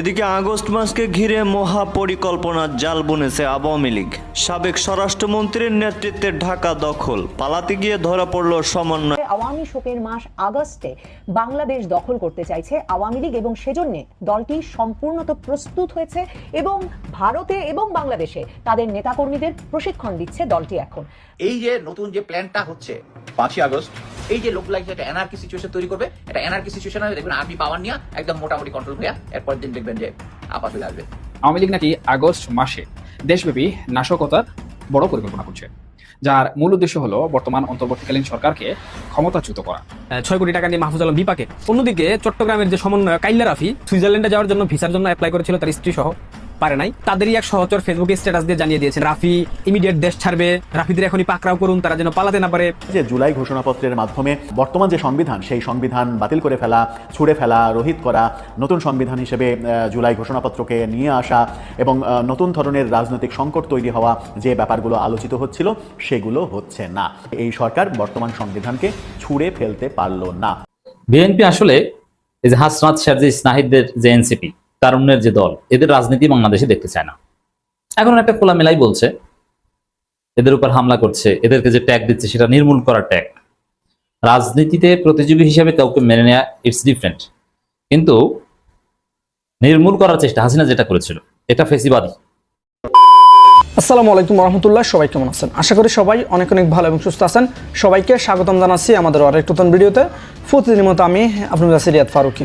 এদিকে আগস্ট মাসকে ঘিরে মহা পরিকল্পনার জাল বুনেছে আওয়ামী লীগ। সাবেক স্বরাষ্ট্রমন্ত্রীর নেতৃত্বে ঢাকা দখল, পালাতে গিয়ে ধরা পড়ল সমন্বয়। আওয়ামী শোকের মাস আগস্টে বাংলাদেশ দখল করতে চাইছে আওয়ামী লীগ এবং সেজন্য দলটি সম্পূর্ণত প্রস্তুত হয়েছে এবং ভারতে এবং বাংলাদেশে তাদের নেতাকর্মীদের প্রশিক্ষণ দিচ্ছে দলটি এখন। এই যে নতুন যে প্ল্যানটা হচ্ছে পাঁচই আগস্ট এই যে লোক লাইক একটা এনআরকি সিচুয়েশন তৈরি করবে একটা এনআরকি সিচুয়েশন হয়ে দেখবেন আর্মি পাওয়ার নিয়ে একদম মোটামুটি কন্ট্রোল হয়ে এরপর দিন দেখবেন যে আপা চলে আসবে। আওয়ামী লীগ নাকি আগস্ট মাসে দেশব্যাপী নাশকতার বড় পরিকল্পনা করছে যার মূল উদ্দেশ্য হলো বর্তমান অন্তর্বর্তীকালীন সরকারকে ক্ষমতাচ্যুত করা। ছয় কোটি টাকা নিয়ে মাহফুজ আলম বিপাকে। অন্যদিকে চট্টগ্রামের যে সমন্বয় কাইল্লা রাফি সুইজারল্যান্ডে যাওয়ার জন্য ভিসার জন্য অ্যাপ্লাই করেছিল তার স্ত্রী সহ। পারে নাই। তাদেরই এক সহচর ফেসবুকে স্ট্যাটাস দিয়ে জানিয়ে দিয়েছেন রাফি ইমিডিয়েট দেশ ছাড়বে রাফিদের এখনই পাকড়াও করুন তারা যেন পালাতে না পারে। যে জুলাই ঘোষণাপত্রের মাধ্যমে বর্তমান যে সংবিধান সেই সংবিধান বাতিল করে ফেলা ছুড়ে ফেলা রোহিত করা নতুন সংবিধান হিসেবে জুলাই ঘোষণাপত্রকে নিয়ে আসা এবং আহ, নতুন ধরনের রাজনৈতিক সংকট তৈরি হওয়া যে ব্যাপারগুলো আলোচিত হচ্ছিল সেগুলো হচ্ছে না। এই সরকার বর্তমান সংবিধানকে ছুঁড়ে ফেলতে পারল না। বিএনপি আসলে এই যে হাসনাত শারজিস নাহিদদের যে এনসিপি তারুণ্যের যে দল, এদের রাজনীতি বাংলাদেশে দেখতে চায় না। এখন একটা খোলামেলাই বলছে, এদের উপর হামলা করছে, এদেরকে যে ট্যাগ দিচ্ছে সেটা নির্মূল করার ট্যাগ রাজনীতিতে প্রতিযোগী হিসেবে কাউকে মেনে নেওয়া ইটস ডিফারেন্ট কিন্তু নির্মূল করার চেষ্টা, হাসিনা যেটা করেছিল, এটা ফেসিবাদী। আসসালামু আলাইকুম রহমতুল্লাহ সবাই কেমন আছেন? আশা করি সবাই অনেক অনেক ভালো এবং সুস্থ আছেন। সবাইকে স্বাগতম জানাচ্ছি আমাদের আরেক নতুন ভিডিওতে। প্রতিদিনের মতো আমি আপনার কাছে রিয়াদ ফারুকি।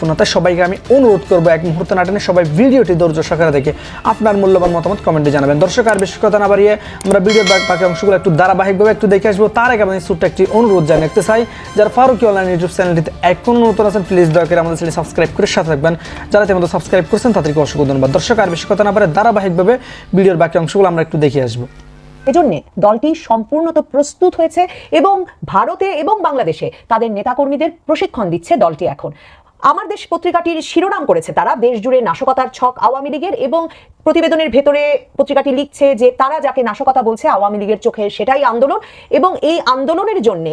তাই সবাইকে আমি অনুরোধ করব এক মুহূর্ত না টেনে সবাই ভিডিওটি ধৈর্য সহকারে দেখে আপনার মূল্যবান মতামত কমেন্টে জানাবেন। দর্শক, আর বেশি কথা না বাড়িয়ে আমরা ভিডিওর বাকি- বাকি অংশগুলো একটু ধারাবাহিকভাবে একটু দেখে আসব। তার আগে আমাদের ছোট্ট একটি অনুরোধ জানাতে চাই, যারা ফারুকি অনলাইন ইউটিউব চ্যানেলটিতে এখনও নতুন আছেন প্লিজ দয়া করে আমাদের চ্যানেল সাবস্ক্রাইব করে সাথে থাকবেন। যারা তেমন সাবস্ক্রাইব করছেন, তাদেরকে অসংখ্য ধন্যবাদ। দর্শক, আর বেশি কথা না পারে ধারাবাহিকভাবে ভিডিওর বাকি অংশগুলো আমরা একটু দেখে আসব। এজন্য দলটি সম্পূর্ণত প্রস্তুত হয়েছে এবং ভারতে এবং বাংলাদেশে তাদের নেতাকর্মীদের প্রশিক্ষণ দিচ্ছে দলটি এখন। আমার দেশ পত্রিকাটির শিরোনাম করেছে তারা। দেশ জুড়ে নাশকতার ছক আওয়ামী লীগের এবং প্রতিবেদনের ভেতরে পত্রিকাটি লিখছে যে তারা যাকে নাশকতা বলছে আওয়ামী লীগের চোখে সেটাই আন্দোলন এবং এই আন্দোলনের জন্য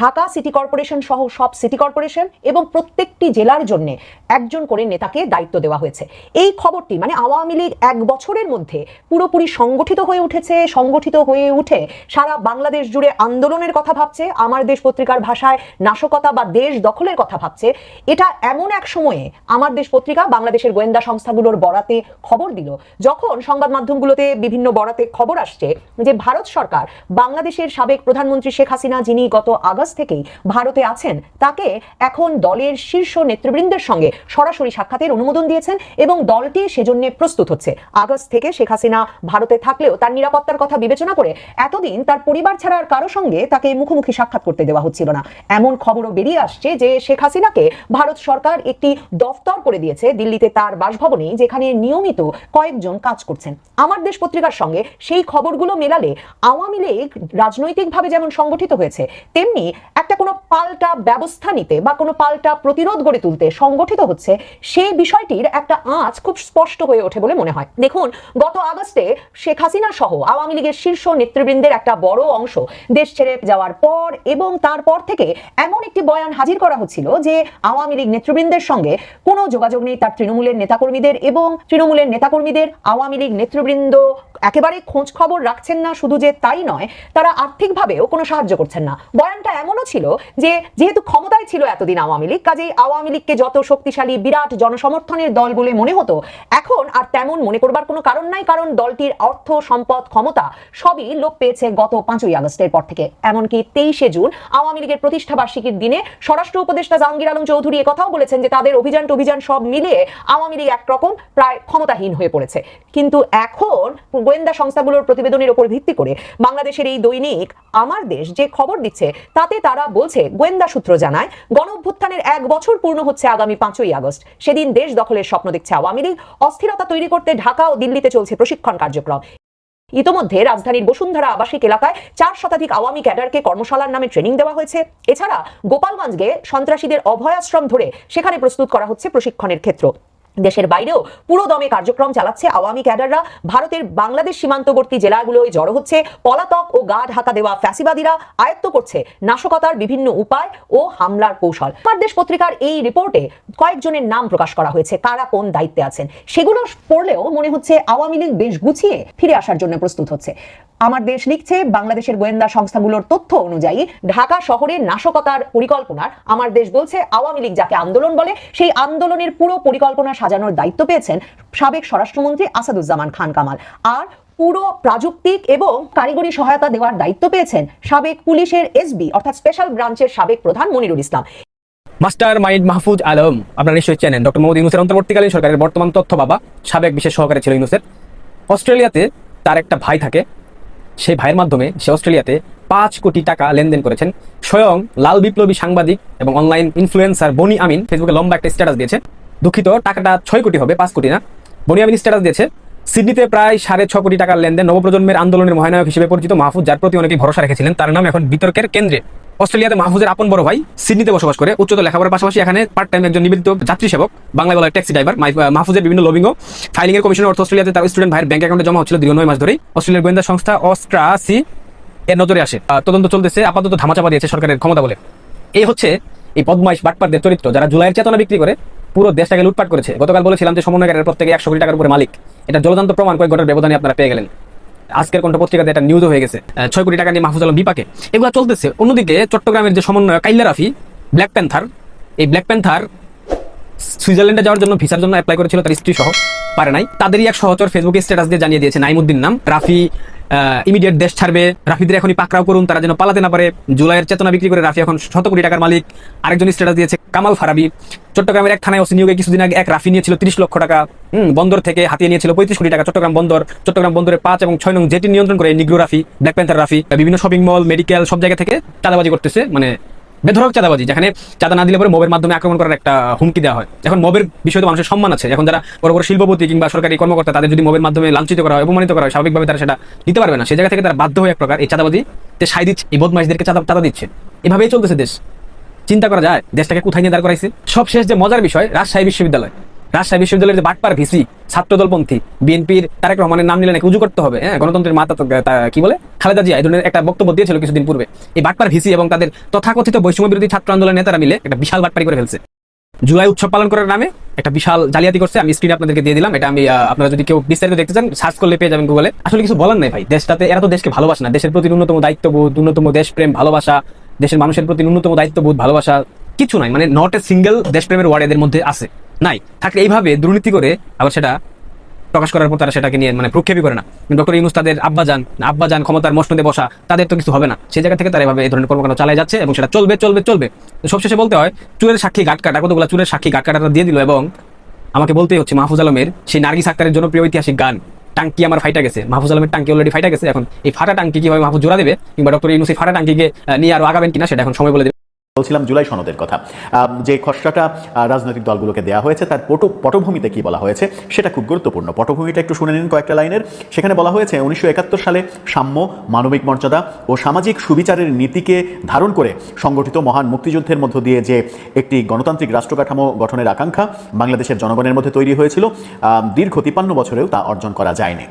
ঢাকা সিটি কর্পোরেশন সহ সব সিটি কর্পোরেশন এবং প্রত্যেকটি জেলার জন্য একজন করে নেতাকে দায়িত্ব দেওয়া হয়েছে। এই খবরটি মানে আওয়ামী লীগ এক বছরের মধ্যে পুরোপুরি সংগঠিত হয়ে উঠেছে, সংগঠিত হয়ে উঠে সারা বাংলাদেশ জুড়ে আন্দোলনের কথা ভাবছে, আমার দেশ পত্রিকার ভাষায় নাশকতা বা দেশ দখলের কথা ভাবছে। এটা এমন এক সময়ে আমার দেশ পত্রিকা বাংলাদেশের গোয়েন্দা সংস্থাগুলোর বরাতে খবর দিল। যখন সংবাদ মাধ্যমগুলোতে বিভিন্ন বরাতে খবর আসছে যে ভারত সরকার বাংলাদেশের সাবেক প্রধানমন্ত্রী শেখ হাসিনা, যিনি গত আগস্ট থেকেই ভারতে আছেন, তাকে এখন দলের শীর্ষ নেতৃবৃন্দের সঙ্গে সরাসরি সাক্ষাতের অনুমোদন দিয়েছেন এবং দলটি সেজন্য প্রস্তুত হচ্ছে। আগস্ট থেকে শেখ হাসিনা ভারতে থাকলেও তার নিরাপত্তার কথা বিবেচনা করে এতদিন তার পরিবার ছাড়া আর কারও সঙ্গে তাকে মুখোমুখি সাক্ষাৎ করতে দেওয়া হচ্ছিল না। এমন খবরও বেরিয়ে আসছে যে শেখ হাসিনাকে ভারত সরকার একটি দফতর করে দিয়েছে দিল্লিতে তার বাসভবনে, যেখানে নিয়মিত কয়েকজন কাজ করছেন। আমার দেশ পত্রিকার সঙ্গে সেই খবরগুলো মেলালে আওয়ামী লীগ রাজনৈতিকভাবে যেমন সংগঠিত হয়েছে, তেমনি একটা কোনো পাল্টা ব্যবস্থা নিতে বা কোনো পাল্টা প্রতিরোধ গড়ে তুলতে সংগঠিত হচ্ছে সেই বিষয়টির একটা আঁচ খুব স্পষ্ট হয়ে ওঠে বলে মনে হয়। দেখুন, গত আগস্টে শেখ হাসিনা সহ আওয়ামী লীগের শীর্ষ নেতৃবৃন্দের একটা বড় অংশ দেশ ছেড়ে যাওয়ার পর এবং তারপর থেকে এমন একটি বয়ান হাজির করা হচ্ছিল যে আওয়ামী লীগ নেতৃবৃন্দের সঙ্গে কোনো যোগাযোগ নেই তার তৃণমূলের নেতাকর্মীদের এবং তৃণমূলের নেতাকর্মীদের আওয়ামী লীগ নেতৃবৃন্দ একেবারে খোঁজ খবর রাখছেন না শুধু যে তাই নয়, তারা আর্থিকভাবেও কোনো সাহায্য করছেন না। বয়ানটা এমনও ছিল যে যেহেতু ক্ষমতায় ছিল এতদিন আওয়ামী লীগ। কাজেই আওয়ামী লীগকে যত শক্তিশালী বিরাট জনসমর্থনের দল বলে মনে হতো, এখন আর তেমন মনে করবার কোনো কারণ নাই, কারণ দলটির অর্থ, সম্পদ, ক্ষমতা সবই লোপ পেয়েছে গত পাঁচই আগস্টের পর থেকে। এমনকি তেইশে জুন, আওয়ামী লীগের প্রতিষ্ঠা বার্ষিকীর দিনে স্বরাষ্ট্র উপদেষ্টা জাহাঙ্গীর আলম চৌধুরী কথাও বলেছেন যে তাদের অভিযান অভিযান সব মিলিয়ে আওয়ামী লীগ একরকম প্রায় ক্ষমতাহীন হয়ে পড়েছে। কিন্তু এখন গোয়েন্দা সংস্থাগুলোর প্রতিবেদনের উপর ভিত্তি করে বাংলাদেশের এই দৈনিক আমার দেশ যে খবর দিচ্ছে, তাতে তারা বলছে, গোয়েন্দা সূত্র জানায় গণ অভ্যুত্থানের এক বছর পূর্ণ হচ্ছে আগামী পাঁচই আগস্ট। সেদিন দেশ দখলের স্বপ্ন দেখছে আওয়ামী লীগ। অস্থিরতা তৈরি করতে ঢাকা ও দিল্লিতে চলছে প্রশিক্ষণ কার্যক্রম। ইতোমধ্যে রাজধানীর বসুন্ধরা আবাসিক এলাকায় চার শতাধিক আওয়ামী ক্যাডারকে কর্মশালার নামে ট্রেনিং দেওয়া হয়েছে। এছাড়া গোপালগঞ্জকে সন্ত্রাসীদের অভয়াশ্রম ধরে সেখানে প্রস্তুত করা হচ্ছে প্রশিক্ষণের ক্ষেত্র। দেশের বাইরেও পুরো দমে কার্যক্রম চালাচ্ছে আওয়ামী ক্যাডাররা। ভারতের বাংলাদেশ সীমান্তবর্তী জেলাগুলোয় জড়ো হচ্ছে পলাতক ও গা ঢাকা দেওয়া ফ্যাসিবাদীরা। আয়ত্ত করছে নাশকতার বিভিন্ন উপায় ও হামলার কৌশল। দেশ পত্রিকার এই রিপোর্টে কয়েকজনের নাম প্রকাশ করা হয়েছে। কারা কোন দায়িত্বে আছেন? সেগুলো পড়লেও মনে হচ্ছে আওয়ামী লীগ বেশ গুছিয়ে ফিরে আসার জন্য প্রস্তুত হচ্ছে। আমার দেশ লিখছে, বাংলাদেশের গোয়েন্দা সংস্থাগুলোর তথ্য অনুযায়ী ঢাকা শহরে নাশকতার পরিকল্পনার। আমার দেশ বলছে, আওয়ামী লীগ যাকে আন্দোলন বলে, সেই আন্দোলনের পুরো পরিকল্পনা সাজানোর দায়িত্ব পেয়েছেন সাবেক স্বরাষ্ট্রমন্ত্রী আসাদুজ্জামান খান কামাল। আর পুরো প্রাযুক্তিক এবং কারিগরি সহায়তা দেওয়ার দায়িত্ব পেয়েছেন সাবেক পুলিশের এসবি অর্থাৎ স্পেশাল ব্রাঞ্চের সাবেক প্রধান মনিরুল ইসলাম। মাস্টার মাইন্ড মাহফুজ আলম আপনারা নিশ্চয়ই চেনেন। ডক্টর মোহাম্মদ ইউনুসের অন্তর্বর্তীকালীন সরকারের বর্তমান তথ্য বাবা, সাবেক বিশেষ সহকারী ছিল ইউনুসের। অস্ট্রেলিয়াতে তার একটা ভাই থাকে। সেই ভাইয়ের মাধ্যমে সে অস্ট্রেলিয়াতে পাঁচ কোটি টাকা লেনদেন করেছেন। স্বয়ং লাল বিপ্লবী সাংবাদিক এবং অনলাইন ইনফ্লুয়েন্সার বনি আমিন ফেসবুকে লম্বা একটা স্ট্যাটাস দিয়েছে। দুঃখিত, টাকাটা ছয় কোটি হবে, পাঁচ কোটি না। বনি স্ট্যাটাস দিয়েছে, সিডনিতে প্রায় সাড়ে ছ কোটি টাকার লেনদেন, নবপ্রজন্মের আন্দোলনের মহানায়ক হিসেবে পরিচিত মাহফুজ, যার প্রতি অনেকেই ভরসা রেখেছিলেন, তার নাম এখন বিতর্কের কেন্দ্রে। অস্ট্রেলিয়াতে মাহফুজের আপন বড় ভাই সিডনিতে বসবাস করে উচ্চতর লেখাপড়ার পাশাপাশি এখানে পার্ট টাইম একজন নিবেদিত যাত্রী সেবক, বাংলা বলা ট্যাক্সি ড্রাইভার মাহফুজের বিভিন্ন লবিং ফাইলিং এর কমিশনের অর্থ অস্ট্রেলিয়াতে তার স্টুডেন্ট ভাইয়ের ব্যাংক অ্যাকাউন্টে জমা হচ্ছিল দীর্ঘ নয় মাস ধরেই। অস্ট্রেলিয়ার গোয়েন্দা সংস্থা অস্ট্রা সি এর নজরে আসে। তদন্ত চলতেছে, আপাতত ধামাচাপা দিয়েছে সরকারের ক্ষমতা বলে। এই হচ্ছে এই পদ্মাইশ বাটপারদের চরিত্র, যারা জুলাইয়ের চেতনা বিক্রি করে পুরো দেশটাকে লুটপাট করেছে। গতকাল বলেছিলাম যে সমন্বয়কারের প্রত্যেকে একশো কোটি টাকার উপরে মালিক। এটা জলদান্ত প্রমাণ কয়েক ঘণ্টার ব্যবধানে আপনারা পেয়ে গেলেন। আজকের কণ্ঠ পত্রিকাতে একটা নিউজও হয়ে গেছে। ছয় কোটি টাকা নিয়ে মাহফুজ আলম বিপাকে। এগুলো চলতেছে। অন্যদিকে চট্টগ্রামের যে সমন্বয় কাইল্লা রাফি ব্ল্যাক প্যান্থার এই ব্ল্যাক প্যান্থার সুইজারল্যান্ডে যাওয়ার জন্য ভিসার জন্য অ্যাপ্লাই করেছিল, তার স্ত্রী সহ, পারে নাই। তাদেরই এক সহচর ফেসবুকে স্ট্যাটাস দিয়ে জানিয়ে দিয়েছে নাইমুদ্দিন নাম। রাফি ইমিডিয়েট দেশ ছাড়বে। রাফিদের এখনই পাকড়াও করুন, তারা যেন পালাতে না পারে। জুলাইয়ের চেতনা বিক্রি করে রাফি এখন শত কোটি টাকার মালিক। আরেকজন স্ট্যাটাস দিয়েছে কামাল ফারাবি। চট্টগ্রামের এক থানায় ওসি নিয়োগে কিছুদিন আগে এক রাফি নিয়েছিল তিরিশ লক্ষ টাকা। হম, বন্দর থেকে হাতিয়ে নিয়েছিল পঁয়ত্রিশ কোটি টাকা চট্টগ্রাম বন্দর। চট্টগ্রাম বন্দরে পাঁচ এবং ছয় নং জেটি নিয়ন্ত্রণ করে negro Rafi black panther Rafi, বিভিন্ন শপিং মল মেডিকেল সব জায়গা থেকে চাঁদাবাজি করতেছে। মানে বেধরক চাঁদাবাজি, যেখানে চাঁদা না দিলে পরে মোবের মাধ্যমে আক্রমণ করার একটা হুমকি দেওয়া হয়। এখন মবের বিষয়ে তো মানুষের সম্মান আছে। এখন যারা বড় বড় শিল্পপতি কিংবা সরকারি কর্মকর্তা, তাদের যদি মোবের মাধ্যমে লাঞ্ছিত করা হয়, অপমানিত করা হয়, স্বাভাবিকভাবে তারা সেটা দিতে পারবে না। সে জায়গা থেকে তারা বাধ্য হয়ে এক প্রকার এই চাঁদাবাজি তে সাই দিচ্ছে। এই বদমাইশদেরকে চাঁদা চাঁদা দিচ্ছে। এভাবেই চলতেছে দেশ। চিন্তা করা যায়, দেশটাকে কোথায় নিয়ে দাঁড় করাইছে? সব শেষ যে মজার বিষয়, রাজশাহী বিশ্ববিদ্যালয়। রাজশাহী বিশ্ববিদ্যালয়ের যে বাটপার ভিসি, ছাত্রদলপন্থী, বিএনপির তারেক রহমানের নাম নিলে নাকি উজু করতে হবে হ্যাঁ? গণতন্ত্রের মাতা কি বলে? খালেদা জিয়া, এই ধরনের একটা বক্তব্য দিয়েছিল কিছুদিন পূর্বে। এই বাটপার ভিসি এবং তাদের তথাকথিত বৈষম্য বিরোধী ছাত্র আন্দোলনের নেতারা মিলে একটা বিশাল বাটপারি করে ফেলছে। জুলাই উৎসব পালন করার নামে একটা বিশাল জালিয়াতি করছে। আমি স্ক্রিনে আপনাদেরকে দিয়ে দিলাম। এটা আমি আপনারা যদি কেউ বিস্তারিত দেখতে চান সার্চ করলে পেয়ে যাবেন গুগলে আসলে কিছু বলার নাই ভাই। দেশটাতে এরা তো দেশকে ভালোবাসে না। দেশের প্রতি ন্যূনতম দায়িত্ববোধ, ন্যূনতম দেশপ্রেম, ভালোবাসা, দেশের মানুষের প্রতি ন্যূনতম দায়িত্ববোধ, ভালোবাসা, কিছু নাই। মানে নট এ সিঙ্গেল দেশপ্রেমের ওয়ার্ড এদের মধ্যে আছে। নাই। থাকলে এইভাবে দুর্নীতি করে আবার সেটা প্রকাশ করার পর তারা সেটাকে নিয়ে মানে প্রক্ষেপই করে না। ডক্টর ইউনুস তাদের আব্বাজান আব্বাজান ক্ষমতার মসনদে বসা, তাদের তো কিছু হবে না। সেই জায়গা থেকে তারা এভাবে এই ধরনের কর্মকাণ্ড চালিয়ে যাচ্ছে এবং সেটা চলবে চলবে চলবে। সবশেষে বলতে হয়, চুরের সাক্ষী গাট কাটা, কতগুলো চুরের সাক্ষী গাট কাটাটা দিয়ে দিল এবং আমাকে বলতেই হচ্ছে মাহফুজ আলমের সেই নার্গিস আক্তারের জনপ্রিয় ঐতিহাসিক গান, টাঙ্কি আমার ফাইটা গেছে। মাহফুজ আলমের টাঙ্কি অলরেডি ফাইটা গেছে। এখন এই ফাটা টাঙ্কি কীভাবে মাহফুজ জোড়া দেবে কিংবা ডক্টর ইউনুস এই ফাটা টাঙ্কিকে নিয়ে আরও আগাবেন কিনা সেটা এখন সময় বলে বলছিলাম জুলাই সনদের কথা। যে খসড়াটা রাজনৈতিক দলগুলোকে দেওয়া হয়েছে, তার পট, পটভূমিতে কি বলা হয়েছে, সেটা খুব গুরুত্বপূর্ণ। পটভূমিটা একটু শুনে নিন কয়েকটা লাইনের। সেখানে বলা হয়েছে, উনিশশো একাত্তর সালে সাম্য, মানবিক মর্যাদা ও সামাজিক সুবিচারের নীতিকে ধারণ করে সংগঠিত মহান মুক্তিযুদ্ধের মধ্য দিয়ে যে একটি গণতান্ত্রিক রাষ্ট্রকাঠামো গঠনের আকাঙ্ক্ষা বাংলাদেশের জনগণের মধ্যে তৈরি হয়েছিল দীর্ঘ তিপ্পান্ন বছরেও তা অর্জন করা যায়নি।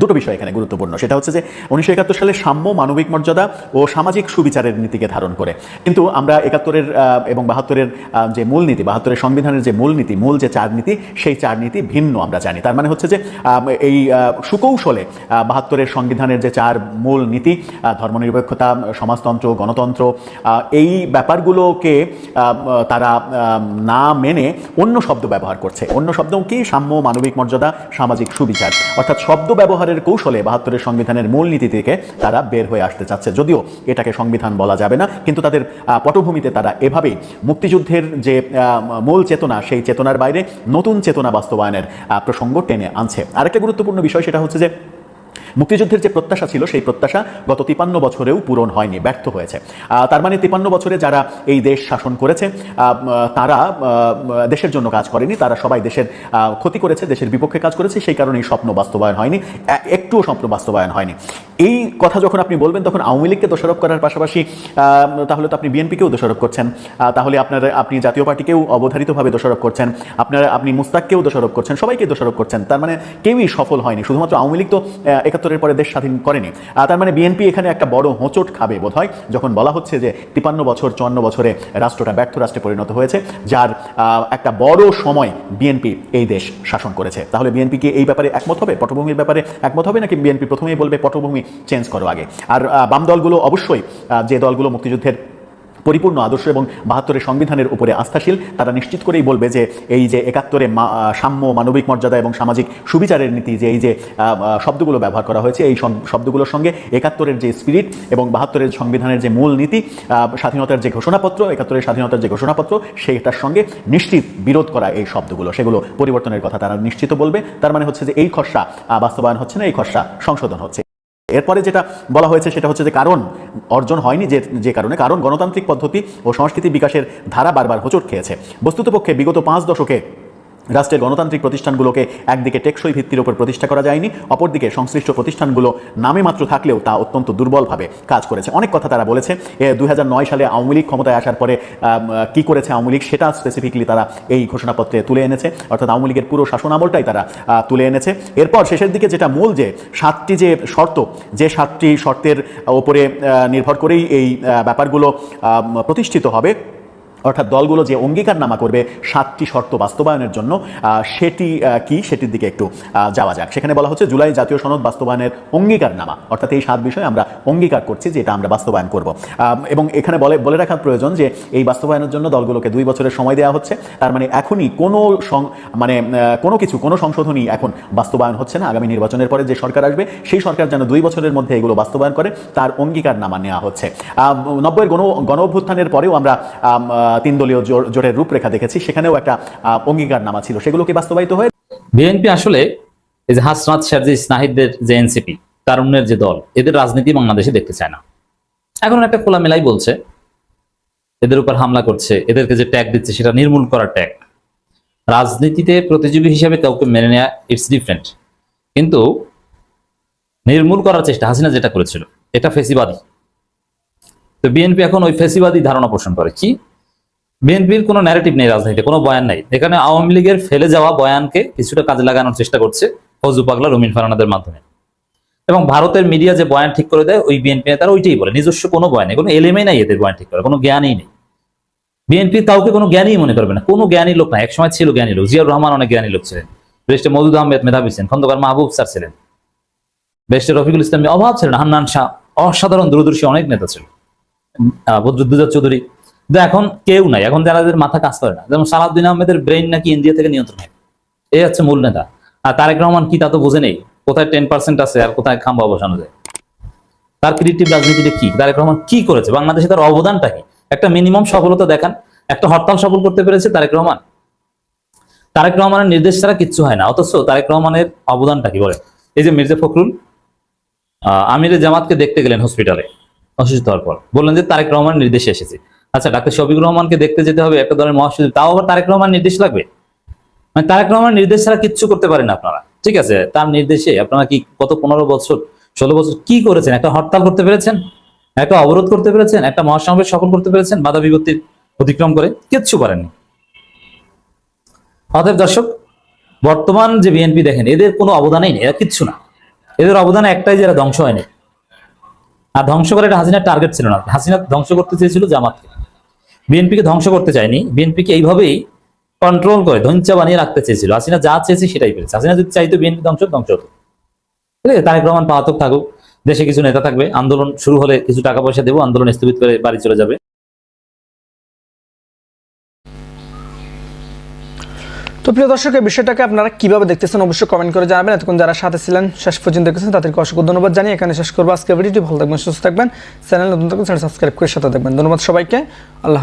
দুটো বিষয় এখানে গুরুত্বপূর্ণ। সেটা হচ্ছে যে উনিশশো একাত্তর সালে সাম্য, মানবিক মর্যাদা ও সামাজিক সুবিচারের নীতিকে ধারণ করে। কিন্তু আমরা একাত্তরের এবং বাহাত্তরের যে মূলনীতি, বাহাত্তরের সংবিধানের যে মূলনীতি, মূল যে চার নীতি সেই চার নীতি ভিন্ন আমরা জানি। তার মানে হচ্ছে যে এই সুকৌশলে বাহাত্তরের সংবিধানের যে চার মূল নীতি ধর্মনিরপেক্ষতা, সমাজতন্ত্র, গণতন্ত্র এই ব্যাপারগুলোকে তারা না মেনে অন্য শব্দ ব্যবহার করছে। অন্য শব্দ কি? সাম্য, মানবিক মর্যাদা, সামাজিক সুবিচার। অর্থাৎ শব্দ ব্যবহারের কৌশলে বাহাত্তরের সংবিধানের মূলনীতি থেকে তারা বের হয়ে আসতে চাচ্ছে। যদিও এটাকে সংবিধান বলা যাবে না, কিন্তু তাদের পটভূমিতে তারা এভাবেই মুক্তিযুদ্ধের যে মূল চেতনা, সেই চেতনার বাইরে নতুন চেতনা বাস্তবায়নের প্রসঙ্গ টেনে আনছে। আরেকটা গুরুত্বপূর্ণ বিষয় সেটা হচ্ছে যে মুক্তিযুদ্ধের যে প্রত্যাশা ছিল, সেই প্রত্যাশা গত তিপান্ন বছরেও পূরণ হয়নি, ব্যর্থ হয়েছে। তার মানে তিপান্ন বছরে যারা এই দেশ শাসন করেছে তারা দেশের জন্য কাজ করেনি, তারা সবাই দেশের ক্ষতি করেছে, দেশের বিপক্ষে কাজ করেছে, সেই কারণে এই স্বপ্ন বাস্তবায়ন হয়নি একটুও স্বপ্ন বাস্তবায়ন হয়নি। এই কথা যখন আপনি বলবেন, তখন আওয়ামী লীগকে দোষারোপ করার পাশাপাশি তাহলে তো আপনি বিএনপিকেও দোষারোপ করছেন। তাহলে আপনার, আপনি জাতীয় পার্টিকেও অবধারিতভাবে দোষারোপ করছেন। আপনার, আপনি মুস্তাককেও দোষারোপ করছেন। সবাইকে দোষারোপ করছেন। তার মানে কেউই সফল হয়নি। শুধুমাত্র আওয়ামী লীগ তো একাত্তরের পরে দেশ স্বাধীন করেনি। তার মানে বিএনপি এখানে একটা বড় হোঁচট খাবে বোধ হয় যখন বলা হচ্ছে যে তিপান্ন বছর, চুয়ান্ন বছরে রাষ্ট্রটা ব্যর্থ রাষ্ট্রে পরিণত হয়েছে, যার একটা বড় সময় বিএনপি এই দেশ শাসন করেছে। তাহলে বিএনপি কি এই ব্যাপারে একমত হবে? পটভূমির ব্যাপারে একমত হবে নাকি বিএনপি প্রথমেই বলবে পটভূমি চেঞ্জ করো আগে। আর বাম দলগুলো অবশ্যই যে দলগুলো মুক্তিযুদ্ধের পরিপূর্ণ আদর্শ এবং বাহাত্তরের সংবিধানের উপরে আস্থাশীল, তারা নিশ্চিত করেই বলবে যে এই যে একাত্তরে সাম্য, মানবিক মর্যাদা এবং সামাজিক সুবিচারের নীতি, যে এই যে শব্দগুলো ব্যবহার করা হয়েছে, এই শব্দগুলোর সঙ্গে একাত্তরের যে স্পিরিট এবং বাহাত্তরের সংবিধানের যে মূল নীতি স্বাধীনতার যে ঘোষণাপত্র, একাত্তরের স্বাধীনতার যে ঘোষণাপত্র সেইটার সঙ্গে নিশ্চিত বিরোধ করা এই শব্দগুলো। সেগুলো পরিবর্তনের কথা তারা নিশ্চিত বলবে। তার মানে হচ্ছে যে এই খসড়া বাস্তবায়ন হচ্ছে না, এই খসড়া সংশোধন হচ্ছে। এরপরে যেটা বলা হয়েছে সেটা হচ্ছে যে কারণ অর্জন হয়নি যে যে কারণে। কারণ গণতান্ত্রিক পদ্ধতি ও সংস্কৃতি বিকাশের ধারা বারবার হোঁচট খেয়েছে। বস্তুতপক্ষে বিগত পাঁচ দশকে রাষ্ট্রের গণতান্ত্রিক প্রতিষ্ঠানগুলোকে একদিকে টেকসই ভিত্তির উপর প্রতিষ্ঠা করা যায়নি, অপরদিকে সংশ্লিষ্ট প্রতিষ্ঠানগুলো নামে মাত্র থাকলেও তা অত্যন্ত দুর্বলভাবে কাজ করেছে। অনেক কথা তারা বলেছে দু হাজার নয় সালে আওয়ামী লীগ ক্ষমতায় আসার পরে কি করেছে আওয়ামী লীগ সেটা স্পেসিফিকলি তারা এই ঘোষণাপত্রে তুলে এনেছে। অর্থাৎ আওয়ামী লীগের পুরো শাসন আমলটাই তারা তুলে এনেছে। এরপর শেষের দিকে যেটা মূল যে সাতটি যে শর্ত, যে সাতটি শর্তের ওপরে নির্ভর করেই এই ব্যাপারগুলো প্রতিষ্ঠিত হবে অর্থাৎ দলগুলো যে অঙ্গীকারনামা করবে, সাতটি শর্ত বাস্তবায়নের জন্য সেটি কি? সেটির দিকে একটু যাওয়া যাক। সেখানে বলা হচ্ছে, জুলাই জাতীয় সনদ বাস্তবায়নের অঙ্গীকারনামা। অর্থাৎ এই সাত বিষয়ে আমরা অঙ্গীকার করছি যে এটা আমরা বাস্তবায়ন করব। এবং এখানে বলে বলে রাখা প্রয়োজন যে, এই বাস্তবায়নের জন্য দলগুলোকে দুই বছরের সময় দেওয়া হচ্ছে। তার মানে এখনই কোনো মানে কোনো কিছু, কোনো সংশোধনী এখন বাস্তবায়ন হচ্ছে না। আগামী নির্বাচনের পরে যে সরকার আসবে, সেই সরকার যেন দুই বছরের মধ্যে এগুলো বাস্তবায়ন করে, তার অঙ্গীকারনামা নেওয়া হচ্ছে। নব্বইয়ের গণ গণ অভ্যুত্থানের পরেও আমরা তিন দলীয় জোট- জোটের রূপরেখা দেখেছি। সেখানেও একটা অঙ্গীকারনামা ছিল। সেগুলো কি বাস্তবায়িত হয়ে বিএনপি আসলে এই যে হাসনাত শারজি স্নাহিদদের যে এনসিপি, তারুণ্যের যে দল, এদের রাজনীতি বাংলাদেশে দেখতে চায় না। এখন একটা খোলামেলাই বলছে, এদের উপর হামলা করছে, এদেরকে যে ট্যাগ দিচ্ছে, সেটা নির্মূল করার ট্যাগ রাজনীতিতে প্রতিযোগী হিসেবে কাউকে মেনে নেওয়া ইটস ডিফারেন্ট কিন্তু নির্মূল করার চেষ্টা হাসিনা যেটা করেছিল, এটা ফেসিবাদী। তো বিএনপি এখন ওই ফেসিবাদী ধারণা পোষণ করে। কি বিএনপির কোনো ন্যারেটিভ নেই রাজনীতিতে, কোনো বয়ান নাই। এখানে আওয়ামী লীগের ফেলে যাওয়া বয়ানকে কিছুটা কাজে লাগানোর চেষ্টা করছে ফজু পাগলা, রমিন ফারানাদের মাধ্যমে। এবং ভারতের মিডিয়া যে বয়ান ঠিক করে দেয়, ওই বিএনপি তারা ওইটাই বলে, নিজস্ব কোনো বয়ান নেই, কোনো এলেমে নাই এদের বয়ান ঠিক করে কোনো জ্ঞানই নেই। বিএনপি কাউকে কোনো জ্ঞানই মনে করবে না, কোনো জ্ঞানী লোক না, একসময় ছিল জ্ঞানী লোক, জিয়াউর রহমান অনেক জ্ঞানী লোক ছিলেন। বেস্টে মজুদ আহমেদ মেধাবী ছিলেন, খন্দকার মাহবুব স্যার ছিলেন। বেস্টে রফিকুল ইসলামী অভাব ছিলেন, হান্নান শাহ, অসাধারণ দূরদর্শী অনেক নেতা ছিল। বদরুদ্দোজা চৌধুরী কিন্তু এখন কেউ নাই, এখন যারা মাথা কাজ করে না। যেমন সালাউদ্দিন আহমেদের ব্রেইন নাকি ইন্ডিয়া থেকে নিয়ন্ত্রণ হয় এই হচ্ছে মূল নেতা। আর তারেক রহমান কি তা তো বোঝে নেই। কোথায় টেন পার্সেন্ট আছে আর কোথায় খাম্বা বসানো যায় তার ক্রিয়েটিভ রাজনীতিতে কি? তারেক রহমান কি করেছে? বাংলাদেশে তার অবদানটা কি? একটা মিনিমাম সফলতা দেখান। একটা হরতাল সফল করতে পেরেছে তারেক রহমান। তারেক রহমানের নির্দেশ ছাড়া কিচ্ছু হয় না। অথচ তারেক রহমানের অবদানটা কি বলে? এই যে মির্জা ফখরুল আমিরে জামাতকে দেখতে গেলেন হসপিটালে অসুস্থ হওয়ার পর। বললেন যে তারেক রহমানের নির্দেশে এসেছে। আচ্ছা ডাক্তার শফিকুর রহমানকে দেখতে যেতে হবে একটা দলের মহাসচিব। তাও আবার তারেক রহমান নির্দেশ লাগবে? মানে তারেক রহমান নির্দেশ ছাড়া কিচ্ছু করতে পারেন আপনারা। ঠিক আছে, তার নির্দেশে আপনারা কি গত পনেরো বছর, ষোলো বছর কি করেছেন? একটা হরতাল করতে পেরেছেন? একটা অবরোধ করতে পেরেছেন? একটা মহাসমাবেশ সফল করতে পেরেছেন? বাধা বিপত্তির অতিক্রম করে কিচ্ছু পারেননি অতএব দর্শক, বর্তমান যে বিএনপি দেখেন, এদের কোনো অবদানই নেই, এরা কিচ্ছু না। এদের অবদান একটাই যে এরা ধ্বংস হয়নি। আর ধ্বংস করে এটা হাসিনার টার্গেট ছিল না। হাসিনা ধ্বংস করতে চেয়েছিল জামাতকে। বিএনপিকে ধ্বংস করতে চায়নি, বিএনপিকে এইভাবেই কন্ট্রোল করে ধঞ্চা বানিয়ে রাখতে চেয়েছিল। হাসিনা যা চেয়েছে সেটাই পেরেছে। হাসিনা যদি চাইতো বিএনপি ধ্বংস ধ্বংস হতো। ঠিক আছে, তারেক রহমান পাহাতক থাকুক, দেশে কিছু নেতা থাকবে, আন্দোলন শুরু হলে কিছু টাকা পয়সা দেবো, আন্দোলন স্থগিত করে বাড়ি চলে যাবে। তো প্রিয় দর্শক, এই বিষয়টাকে আপনারা কীভাবে দেখতেছেন অবশ্যই কমেন্ট করে জানাবেন। এতক্ষণ যারা সাথে ছিলেন, শেষ পর্যন্ত দেখেছেন, তাদেরকে অসংখ্য ধন্যবাদ জানিয়ে এখানে শেষ করব আজকে ভিডিওটি। ভালো থাকবেন, সুস্থ থাকবেন। চ্যানেল নতুন থাকবেন চ্যানেল সাবস্ক্রাইব করে সাথে থাকবেন। ধন্যবাদ সবাইকে। আল্লাহ।